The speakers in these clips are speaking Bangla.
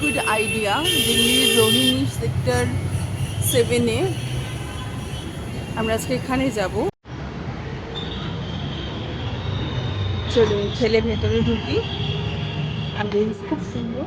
গুড আইডিয়া দিল্লির রোহিণী সেক্টর সেভেনে আমরা আজকে এখানে যাব চলুন ছেলে ভেতরে ঢুকি আমি খুব সুন্দর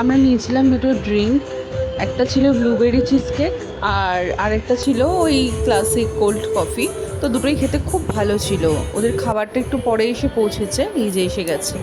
আমরা নিয়েছিলাম দুটো ড্রিঙ্ক। একটা ছিল ব্লুবেরি চিজ কেক আর আরেকটা ছিল ওই ক্লাসিক কোল্ড কফি তো দুটোই খেতে খুব ভালো ছিল। ওদের খাবারটা একটু পরে এসে পৌঁছেছে নিজে এসে গেছে।